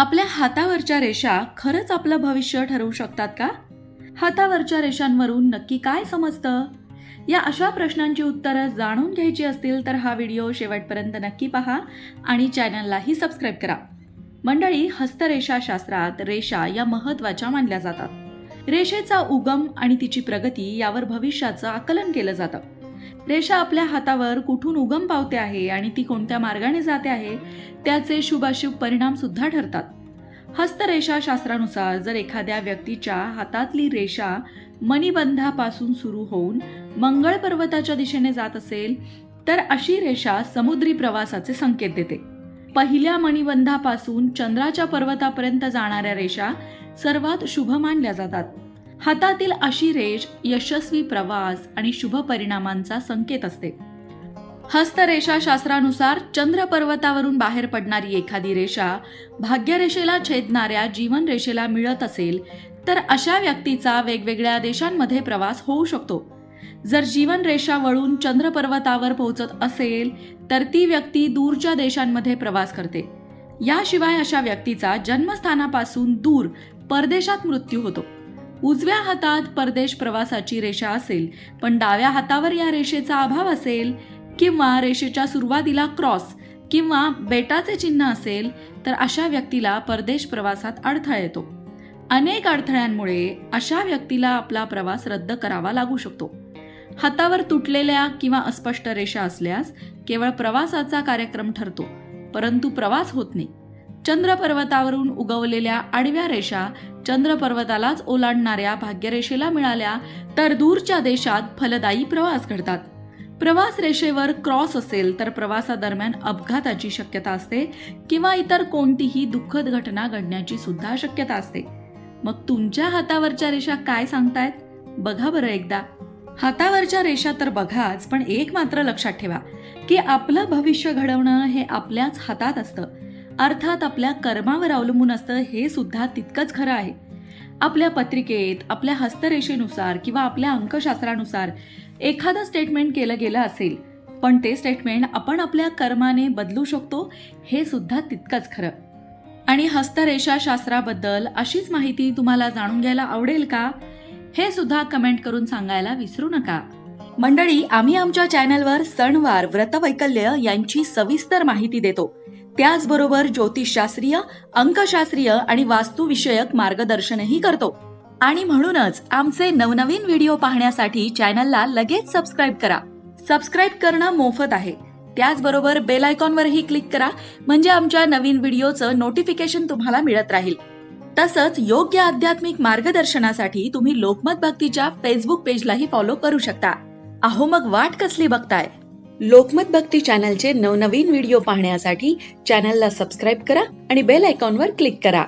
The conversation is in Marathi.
आपल्या हातावरच्या रेषा खरंच आपलं भविष्य ठरवू शकतात का? हातावरच्या रेषांवरून नक्की काय समजतं? या अशा प्रश्नांची उत्तरं जाणून घ्यायची असतील तर हा व्हिडिओ शेवटपर्यंत नक्की पहा आणि चॅनललाही सबस्क्राईब करा. मंडळी हस्तरेषा शास्त्रात रेषा या महत्त्वाच्या मानल्या जातात. रेषेचा उगम आणि तिची प्रगती यावर भविष्याचं आकलन केलं जातं. रेषा आपल्या हातावर कुठून उगम पावते आहे आणि ती कोणत्या मार्गाने जाते आहे त्याचे शुभाशुभ परिणाम सुद्धा ठरतात. हस्तरेषा शास्त्रानुसार जर एखाद्या व्यक्तीच्या हातातली रेषा मणिबंधापासून सुरू होऊन मंगळ पर्वताच्या दिशेने जात असेल तर अशी रेषा समुद्री प्रवासाचे संकेत देते. पहिल्या मणिबंधापासून चंद्राच्या पर्वतापर्यंत जाणाऱ्या रेषा सर्वात शुभ मानल्या जातात. हातातील अशी रेष यशस्वी प्रवास आणि शुभ परिणामांचा संकेत असते. हस्तरेषा शास्त्रानुसार चंद्र पर्वतावरून बाहेर पडणारी एखादी रेषा भाग्यरेषेला छेदणाऱ्या जीवन रेषेला मिळत असेल तर अशा व्यक्तीचा वेगवेगळ्या देशांमध्ये प्रवास होऊ शकतो. जर जीवन रेषा वळून चंद्र पर्वतावर पोहोचत असेल तर ती व्यक्ती दूरच्या देशांमध्ये प्रवास करते. याशिवाय अशा व्यक्तीचा जन्मस्थानापासून दूर परदेशात मृत्यू होतो. उजव्या हातात परदेश प्रवासाची रेषा असेल पण डाव्या हातावर या रेषेचा अभाव असेल किंवा रेषेच्या सुरुवातीला क्रॉस किंवा बेटाचे चिन्ह असेल तर अशा व्यक्तीला परदेश प्रवासात अडथळा येतो. अनेक अडथळ्यांमुळे अशा व्यक्तीला आपला प्रवास रद्द करावा लागू शकतो. हातावर तुटलेल्या किंवा अस्पष्ट रेषा असल्यास केवळ प्रवासाचा कार्यक्रम ठरतो परंतु प्रवास होत नाही. चंद्र पर्वतावरून उगवलेल्या आडव्या रेषा चंद्र पर्वतालाच ओलांडणाऱ्या भाग्यरेषेला मिळाल्या तर दूरच्या देशात फलदायी प्रवास घडतात. प्रवास रेषेवर क्रॉस असेल तर प्रवासादरम्यान अपघाताची शक्यता असते किंवा इतर कोणतीही दुःखद घटना घडण्याची सुद्धा शक्यता असते. मग तुमच्या हातावरच्या रेषा काय सांगतायत? बघा बरं एकदा. हातावरच्या रेषा तर बघाच पण एक मात्र लक्षात ठेवा की आपलं भविष्य घडवणं हे आपल्याच हातात असतं. अर्थात आपल्या कर्मावर अवलंबून असतं हे सुद्धा तितकंच खरं आहे. आपल्या पत्रिकेत आपल्या हस्तरेषेनुसार किंवा आपल्या अंकशास्त्रानुसार एखादं स्टेटमेंट केलं गेलं असेल पण ते स्टेटमेंट आपण आपल्या कर्माने बदलू शकतो हे सुद्धा तितकंच खरं. आणि हस्तरेषा शास्त्राबद्दल अशीच माहिती तुम्हाला जाणून घ्यायला आवडेल का? हे सुद्धा कमेंट करून सांगायला विसरू नका. मंडळी आम्ही आमच्या चॅनलवर सणवार व्रतवैकल्य यांची सविस्तर माहिती देतो. त्याचबरोबर ज्योतिषशास्त्रीय अंकशास्त्रीय आणि वास्तुविषयक मार्गदर्शनही करतो. आणि म्हणूनच आमचे नवनवीन व्हिडिओ पाहण्यासाठी चॅनलला लगेच सबस्क्राईब करा. सबस्क्राईब करणं मोफत आहे. त्याचबरोबर बेल आयकॉनवरही क्लिक करा म्हणजे आमच्या नवीन व्हिडिओचं नोटिफिकेशन तुम्हाला मिळत राहील. तसंच योग्य आध्यात्मिक मार्गदर्शनासाठी तुम्ही लोकमत भक्तीच्या फेसबुक पेजलाही फॉलो करू शकता. अहो मग वाट कसली बघताय? लोकमत भक्ती चॅनलचे नवनवीन व्हिडिओ पाहण्यासाठी चॅनलला सबस्क्राईब करा आणि बेल आयकॉनवर क्लिक करा.